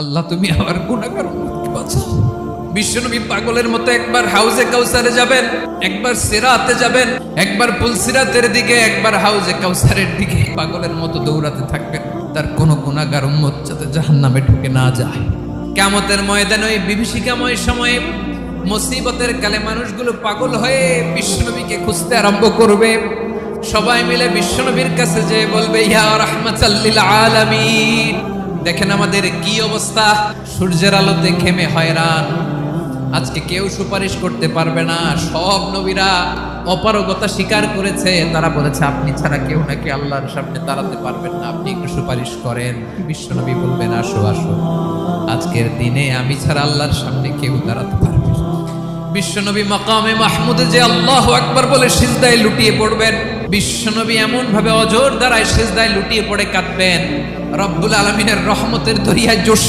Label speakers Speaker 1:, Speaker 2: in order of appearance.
Speaker 1: আল্লাহ, তুমি আমার গুণাগার বাঁচাও বিশ্বনবী পাগলের মতো একবার হাউজে কাউসারে যাবেন, একবার সিরাতে যাবেন, একবার পুলসিরাতের দিকে, একবার হাউজে কাউসারের দিকে। পাগলের মতো দৌড়াতে থাকবেন, তার কোনো গুণাগার উম্মত যাতে জাহান্নামে ঢুকে না যায়। কেমতের ময়দানে ওই বিভীষিকাময় সময়ে মুসিবতের কালে মানুষগুলো পাগল হয়ে বিশ্বনবীকে খুঁজতে আরম্ভ করবে। সবাই মিলে বিশ্বনবীর কাছে যে বলবে, ইয়া রাহমাতাল্লিল আলামিন। দেখেন আমাদের কি অবস্থা? সূর্যের আলোতে ঘেমে হয়রান। আজকে কেউ সুপারিশ করতে পারবে না। সব নবীরা অপারগতা স্বীকার করেছে। তারা বলেছে, আপনি ছাড়া কেউ নাকি আল্লাহর সামনে দাঁড়াতে পারবেন না। আপনি একটু সুপারিশ করেন। বিশ্বনবী বলবেন, আসো আসো। আজকের দিনে আমি ছাড়া আল্লাহর সামনে কেউ দাঁড়াতে পারবে বিশ্বনবী মাকামে মাহমুদে যে আল্লাহ একবার বলে সিজদায় লুটিয়ে পড়বেন, বিশ্বনবী এমন ভাবে অজর দ্বারায় সিজদায় লুটিয়ে পড়ে কাঁদবেন। রব্বুল আলমিনের রহমতের দরিয়ায় জোশ